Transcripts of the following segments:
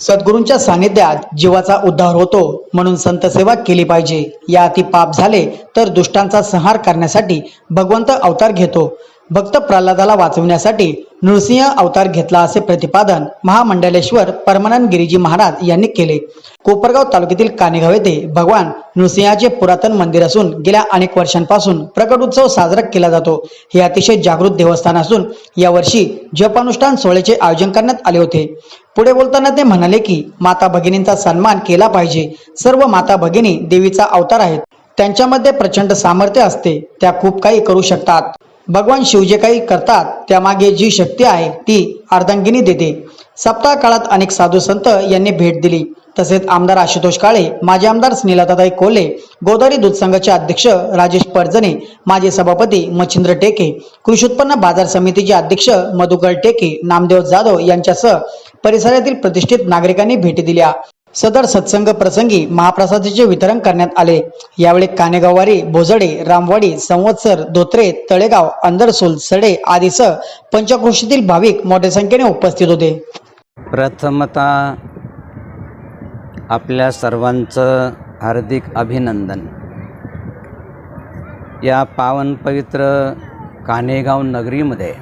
सद्गुरूंच्या सानिध्यात जीवाचा उद्धार होतो म्हणून संत सेवा केली पाहिजे. या अति पाप झाले तर दुष्टांचा संहार करण्यासाठी भगवंत अवतार घेतो. भक्त प्रल्हादाला वाचवण्यासाठी नृसिंह अवतार घेतला असे प्रतिपादन महामंडलेश्वर परमानंद गिरीजी महाराज यांनी केले. कोपरगाव तालुक्यातील कानेगाव येथे भगवान नृसिंहाचे पुरातन मंदिर असून गेल्या अनेक वर्षांपासून प्रकट उत्सव साजरा केला जातो. हे अतिशय जागृत देवस्थान असून यावर्षी जपानुष्ठान सोहळ्याचे आयोजन करण्यात आले होते. पुढे बोलताना ते म्हणाले की माता भगिनींचा सन्मान केला पाहिजे. सर्व माता भगिनी देवीचा अवतार आहेत. त्यांच्यामध्ये प्रचंड सामर्थ्य असते. त्या खूप काही करू शकतात. भगवान शिव जे काही करतात त्यामागे जी शक्ती आहे ती अर्धांगिनी देते. सप्ताह काळात अनेक साधू संत यांनी भेट दिली. तसेच आमदार आशुतोष काळे माजी आमदार स्नेहलताताई कोल्हे गोदावरी दूध संघाचे अध्यक्ष राजेश पडजने माजी सभापती मच्छिंद्र टेके कृषी उत्पन्न बाजार समितीचे अध्यक्ष मधुकर टेके नामदेव जाधव यांच्यासह परिसरातील प्रतिष्ठित नागरिकांनी भेटी दिल्या. सदर सत्संग प्रसंगी महाप्रसादाचे वितरण करण्यात आले. यावेळी कानेगाववारी भोजडे रामवाडी संवत्सर धोत्रे तळेगाव अंदरसोल सडे आदीसह पंचक्रोशीतील भाविक मोठ्या संख्येने उपस्थित होते. प्रथमतः आपल्या सर्वांचं हार्दिक अभिनंदन. या पावन पवित्र कान्हेगाव नगरीमध्ये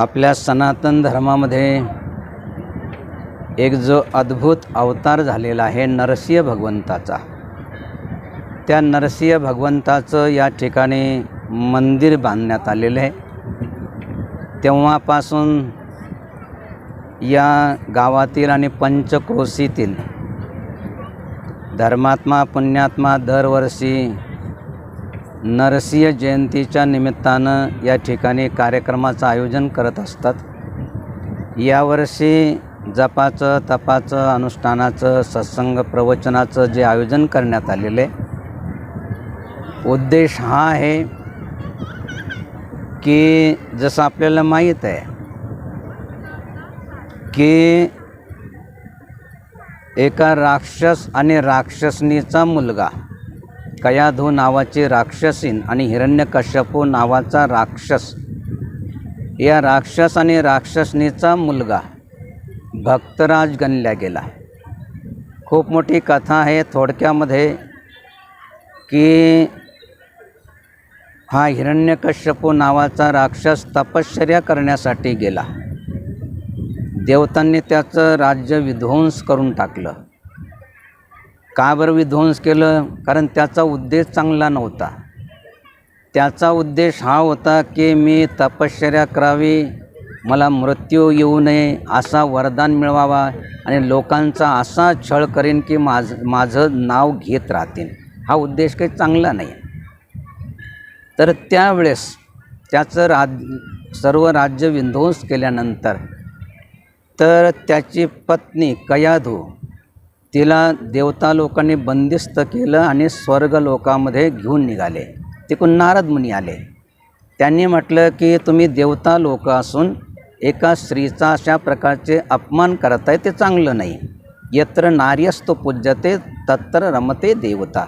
आपल्या सनातन धर्मामध्ये एक जो अद्भुत अवतार झालेला आहे नरसिंह भगवंताचा. त्या नरसिंह भगवंताचं या ठिकाणी मंदिर बांधण्यात आलेलं आहे. तेव्हापासून या गावातील आणि पंचक्रोशीतील धर्मात्मा पुण्यात्मा दरवर्षी नरसिंह जयंतीच्या निमित्तानं या ठिकाणी कार्यक्रमाचं आयोजन करत असतात. यावर्षी जपाचं तपाचं अनुष्ठानाचं सत्संग प्रवचनाचं जे आयोजन करण्यात आलेलं आहे. उद्देश हा आहे की जसं आपल्याला माहीत आहे की एका राक्षस आणि राक्षसनीचा मुलगा कयाधू नावाची राक्षसीन आणि हिरण्यकश्यपो नावाचा राक्षस. या राक्षस आणि राक्षसनीचा मुलगा भक्तराज गणल्या गेला. खूप मोठी कथा आहे थोडक्यामध्ये की हा हिरण्यकश्यपो नावाचा राक्षस तपश्चर्या करण्यासाठी गेला. देवतांनी त्याचं राज्य विध्वंस करून टाकलं. का बरं विध्वंस केलं कारण त्याचा उद्देश चांगला नव्हता. त्याचा उद्देश हा होता की मी तपश्चर्या करावी मला मृत्यू येऊ नये असा वरदान मिळवावा आणि लोकांचा असा छळ करेन की माझ माझं नाव घेत राहतील. हा उद्देश काही चांगला नाही. तर त्यावेळेस त्याचं राज सर्व राज्य विध्वंस केल्यानंतर तर त्याची पत्नी कयाधू तिला देवता लोकांनी बंदिस्त केलं आणि स्वर्ग लोकामध्ये घेऊन निघाले. तिकडून नारद मुनी आले. त्यांनी म्हटलं की तुम्ही देवता लोक असून एका स्त्रीचा अशा प्रकारचे अपमान करताय ते चांगलं नाही. यत्र नार्यस्तो पूज्यते तत्र रमते देवता.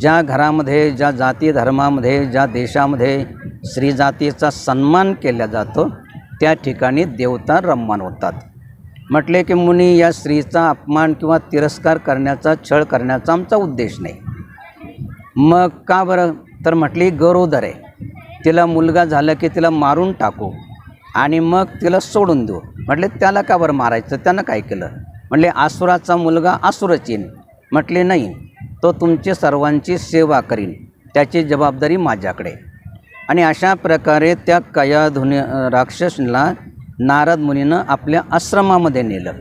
ज्या घरामध्ये ज्या जाती धर्मामध्ये ज्या देशामध्ये स्त्री जातीचा सन्मान केला जातो त्या ठिकाणी देवता रममान होतात. म्हटले की मुनी या स्त्रीचा अपमान किंवा तिरस्कार करण्याचा छळ करण्याचा आमचा उद्देश नाही. मग का बरं? तर म्हटली गरोदर आहे. तिला मुलगा झालं की तिला मारून टाकू आणि मग तिला सोडून देऊ. म्हटले त्याला का बरं मारायचं? त्यानं काय केलं? म्हटले आसुराचा मुलगा आसुरच येईन. म्हटले नाही तो तुमची सर्वांची सेवा करीन. त्याची जबाबदारी माझ्याकडे. आणि अशा प्रकारे त्या कयाधुनी राक्षसला नारद मुनीनं आपल्या आश्रमामध्ये नेलं.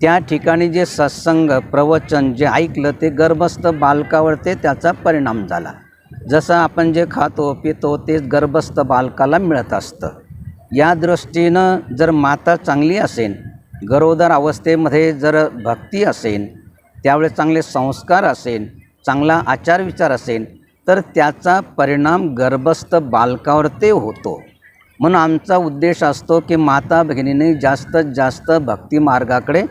त्या ठिकाणी जे सत्संग प्रवचन जे ऐकलं ते गर्भस्थ बालकावर ते त्याचा परिणाम झाला. जसं आपण जे खातो पितो तेच गर्भस्थ बालकाला मिळत असतं. या दृष्टीनं जर माता चांगली असेल गरोदर अवस्थेमध्ये जर भक्ती असेल त्यावेळेस चांगले संस्कार असेल चांगला आचार विचार असेल तर त्याचा परिणाम गर्भस्थ बालकावर ते होतो. म्हणून आमचा उद्देश असतो की माता भगिनीने जास्तीत जास्त भक्ती मार्गाकडे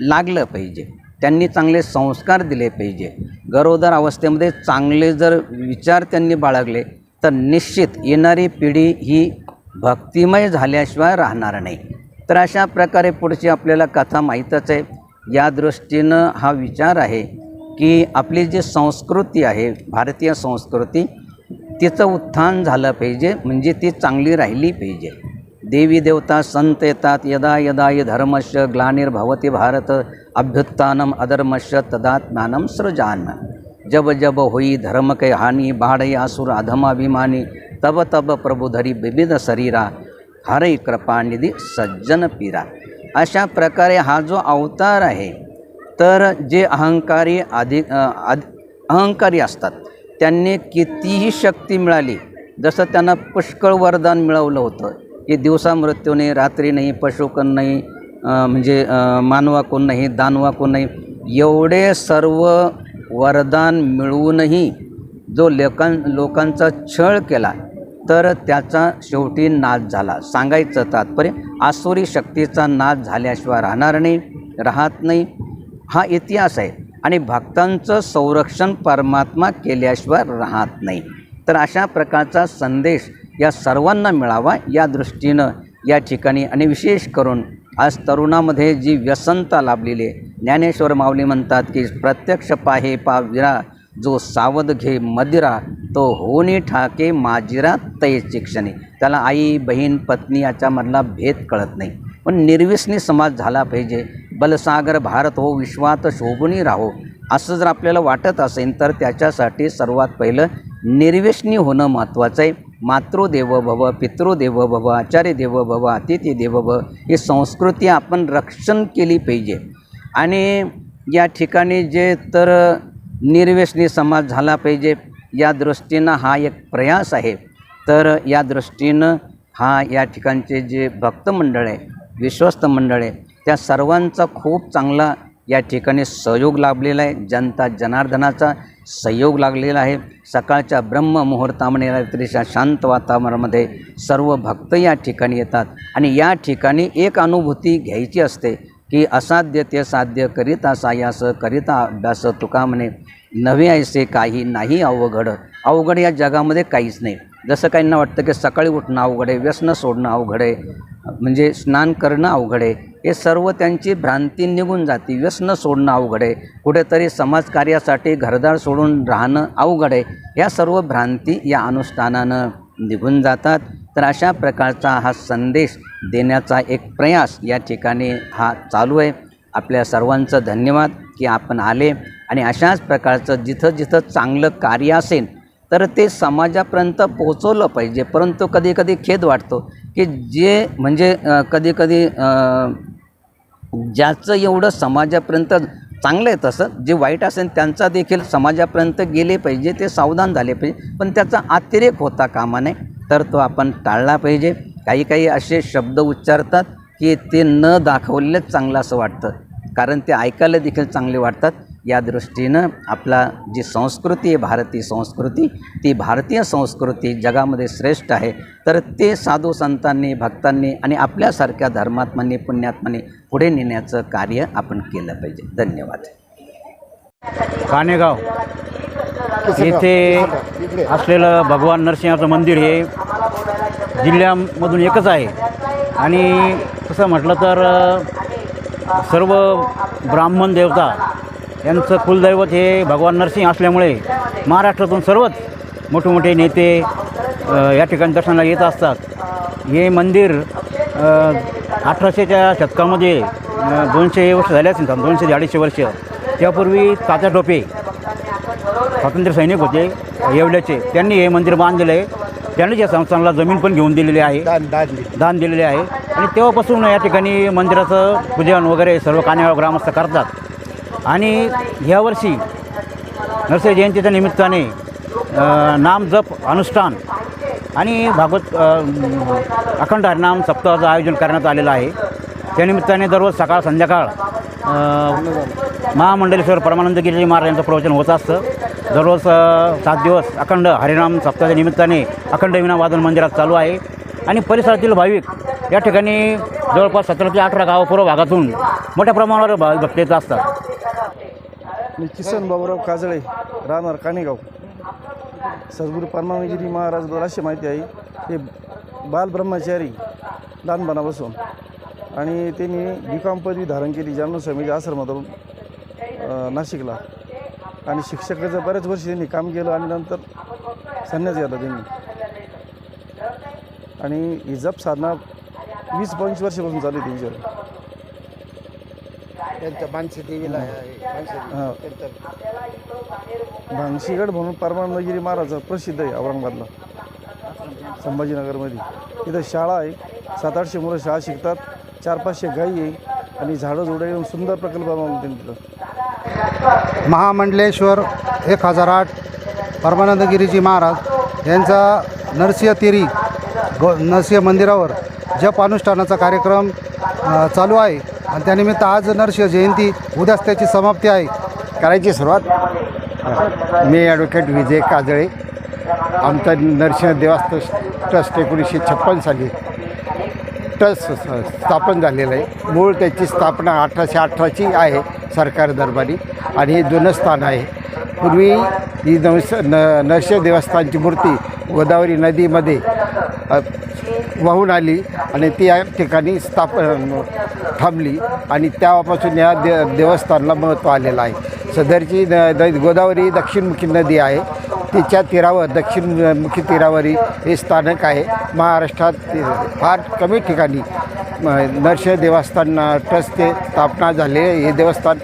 लागलं पाहिजे. त्यांनी चांगले संस्कार दिले पाहिजे. गरोदर अवस्थेमध्ये चांगले जर विचार त्यांनी बाळगले तर निश्चित येणारी पिढी ही भक्तिमय झाल्याशिवाय राहणार नाही. तर अशा प्रकारे पुढची आपल्याला कथा माहीतच आहे. या दृष्टीनं हा विचार आहे की आपली जी संस्कृती आहे भारतीय संस्कृती तिचं उत्थान झालं पाहिजे म्हणजे ती चांगली राहिली पाहिजे. देवी देवता संत येतात यदा यदा य धर्मश ग्लानिर्भवती भारत अभ्युत्थानम अधर्मस्य तदात्मानम सृजान। जब जब होई धर्म के हानी बाढ़ आसुर अधमाभिमानी तब तब प्रभुधरी विविध शरीरा हरई कृपानिधी सज्जन पीरा। अशा प्रकारे हा जो अवतार आहे तर जे अहंकारी अधिक आद अहंकारी असतात त्यांनी कितीही शक्ती मिळाली जसं त्यांना पुष्कळ वरदान मिळवलं होतं की दिवसा मृत्यू नाही रात्री नाही पशुकन नाही म्हणजे मानवा कोण नाही दानवा कोण नाही एवढे सर्व वरदान मिळवूनही जो लोकां लोकांचा छळ केला तर त्याचा शेवटी नाश झाला. सांगायचं तात्पर्य आसुरी शक्तीचा नाश झाल्याशिवाय राहणार नाही राहत नाही. हा इतिहास आहे. आणि भक्तांचं संरक्षण परमात्मा केल्याशिवाय राहत नाही. तर अशा प्रकारचा संदेश या सर्वांना मिळावा या दृष्टीनं या ठिकाणी आणि विशेष करून आज तरुणामध्ये जी व्यसनता लाभलेली आहे. ज्ञानेश्वर माऊली म्हणतात की प्रत्यक्ष पाहे पा विरा जो सावध घे मदिरा तो होणी ठाके माजिरा तय शिक्षणे त्याला आई बहीण पत्नी याच्यामधला भेद कळत नाही. पण निर्व्यसनी समाज झाला पाहिजे. बलसागर भारत हो विश्वात शोभनी राहो. असं जर आपल्याला वाटत असेल तर त्याच्यासाठी सर्वात पहिलं निर्वेशनी होणं महत्त्वाचं आहे. मातृदेव भव पितृदेव भव आचार्य देव भव अतिथी देव भव ही संस्कृती आपण रक्षण केली पाहिजे. आणि या ठिकाणी जे तर निर्वेशनी समाज झाला पाहिजे या दृष्टीनं हा एक प्रयास आहे. तर या दृष्टीनं हा या ठिकाणचे जे भक्तमंडळ आहे विश्वस्त मंडळ आहे त्या सर्वांचा खूप चांगला या ठिकाणी सहयोग लाभलेला आहे. जनता जनार्दनाचा सहयोग लागलेला आहे. सकाळच्या ब्रह्ममुहूर्तामध्ये रात्रीच्या शांत वातावरणामध्ये सर्व भक्त या ठिकाणी येतात. आणि या ठिकाणी एक अनुभूती घ्यायची असते की असाध्य ते साध्य करिता सायास करिता अभ्यास तुका म्हणे. नवे ऐसे काही नाही अवघड. अवघड या जगामध्ये काहीच नाही. जसं काहींना वाटतं की सकाळी उठणं अवघड आहे व्यसनं सोडणं अवघड आहे. म्हणजे स्नान करणं अवघड आहे. हे सर्व त्यांची भ्रांती निघून जाते. व्यसन सोडणं अवघड आहे. कुठेतरी समाजकार्यासाठी घरदार सोडून राहणं अवघड आहे. या सर्व भ्रांती या अनुष्ठानानं निघून जातात. तर अशा प्रकारचा हा संदेश देण्याचा एक प्रयास या ठिकाणी हा चालू आहे. आपल्या सर्वांचं धन्यवाद की आपण आले. आणि अशाच प्रकारचं जिथं जिथं चांगलं कार्य असेल तर ते समाजापर्यंत पोहोचवलं पाहिजे. परंतु कधी कधी खेद वाटतो की जे म्हणजे कधी कधी ज्याचं एवढं समाजापर्यंत चांगलं आहे तसं जे वाईट असेल त्यांचा देखील समाजापर्यंत गेले पाहिजे ते सावधान झाले पाहिजे. पण त्याचा अतिरेक होता कामा नये तर तो आपण टाळला पाहिजे. काही काही असे शब्द उच्चारतात की ते न दाखवलेलं चांगलं असं वाटतं. कारण ते ऐकायला देखील चांगले वाटतात. या दृष्टीनं आपला जी संस्कृती आहे भारतीय संस्कृती ती भारतीय संस्कृती जगामध्ये श्रेष्ठ आहे. तर ते साधू संतांनी भक्तांनी आणि आपल्यासारख्या धर्मात्मांनी पुण्यात्मांनी पुढे नेण्याचं कार्य आपण केलं पाहिजे. धन्यवाद. कानेगाव. येथे असलेलं भगवान नरसिंहाचं मंदिर हे जिल्ह्यामधून एकच आहे. आणि तसं म्हटलं तर सर्व ब्राह्मण देवता यांचं कुलदैवत हे भगवान नरसिंह असल्यामुळे महाराष्ट्रातून सर्वच मोठमोठे नेते अ, या ठिकाणी दर्शनाला येत असतात. हे मंदिर अठराशेच्या शतकामध्ये दोनशे वर्ष झाले असतील दोनशे ते अडीचशे वर्ष. त्यापूर्वी तात्या टोपे स्वातंत्र्य सैनिक होते येवल्याचे. त्यांनी हे मंदिर बांधलेलं आहे. त्यांनीच या संस्थानाला जमीन पण घेऊन दिलेली आहे. दान दिलेले आहे. आणि तेव्हापासून या ठिकाणी मंदिराचं पूजन वगैरे सर्व कानेगाव ग्रामस्थ करतात. आणि यावर्षी नरसिंह जयंतीच्या निमित्ताने नाम जप अनुष्ठान आणि भागवत अखंड हरिनाम सप्ताहाचं आयोजन करण्यात आलेलं आहे. त्यानिमित्ताने दररोज सकाळ संध्याकाळ महामंडलेश्वर परमानंद गिरीजी महाराज यांचं प्रवचन होत असतं. दररोज सात दिवस अखंड हरिनाम सप्ताहाच्या निमित्ताने अखंड विना वादन मंदिरात चालू आहे. आणि परिसरातील भाविक या ठिकाणी जवळपास सतरा ते अठरा गाव पूर्व भागातून मोठ्या प्रमाणावर भा भक्त येत असतात. मी किसन बाबूराव काजळे राहणार कानेगाव सद्गुरू परमानगिरी महाराज अशी माहिती आहे हे बालब्रह्मचारी लहानपणापासून आणि त्यांनी बी कॉम पदवी धारण केली जालना स्वामीजी आश्रमातून नाशिकला. आणि शिक्षकाचं बऱ्याच वर्ष त्यांनी काम केलं आणि नंतर संन्यास घेतला त्यांनी. आणि ही जप साधना वीस पंचवीस वर्षापासून चालू आहे त्यांच्यावर त्यांच्या मानसी देवीला हां. भांगशीगड म्हणून परमानंदगिरी महाराज प्रसिद्ध आहे औरंगाबादला. संभाजीनगरमध्ये. तिथं शाळा आहे. सात आठशे मुलं शाळा शिकतात. चार पाचशे गाई आहे. आणि झाडं झुडं येऊन सुंदर प्रकल्प बनवला त्यांनी तिथं महामंडलेश्वर एक हजार आठ परमानंदगिरीजी महाराज यांचा नरसिंह तेरी गो नरसिंह मंदिरावर जप अनुष्ठानाचा कार्यक्रम चालू आहे. आणि त्यानिमित्त आज नरसिंह जयंती उद्याच त्याची समाप्ती आहे. करायची सुरुवात. मी ॲडव्होकेट विजय काजळे. आमचा नरसिंह देवास्थ ट्रस्ट एकोणीसशे छप्पन साली ट्रस्ट स्थापन झालेलं आहे. मूळ त्याची स्थापना अठराशे अठराची आहे सरकार दरबारी आणि हे जुनं स्थान आहे. पूर्वी ही नवस न नरसिंह देवस्थानची मूर्ती गोदावरी नदीमध्ये वाहून आली आणि ती या ठिकाणी स्थाप थांबली. आणि त्यापासून या दे देवस्थानला महत्त्व आलेलं आहे. सदरची न द गोदावरी दक्षिणमुखी नदी आहे. तिच्या तीरावर दक्षिणमुखी तीरावरी हे स्थानक आहे. महाराष्ट्रात फार कमी ठिकाणी म, नरसिंह देवस्थान ट्रस्टचे स्थापना झाले. हे देवस्थान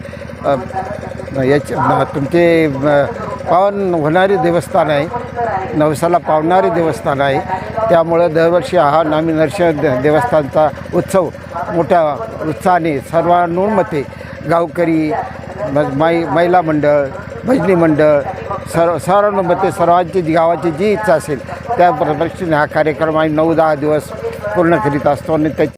याचे तुमचे पावन होणारे देवस्थान आहे. नवसाला पावणारे देवस्थान आहे. त्यामुळं दरवर्षी हा नामी नरसिंह दे देवस्थानचा उत्सव मोठ्या उत्साहाने सर्वानुमते. गावकरी म- माई महिला मंडळ भजनी मंडळ सर्व सर्वानुमते सर्वांची जी गावाची जी इच्छा असेल त्या प्रदक्षिणे हा कार्यक्रम आम्ही नऊ दहा दिवस पूर्ण करीत असतो आणि त्याची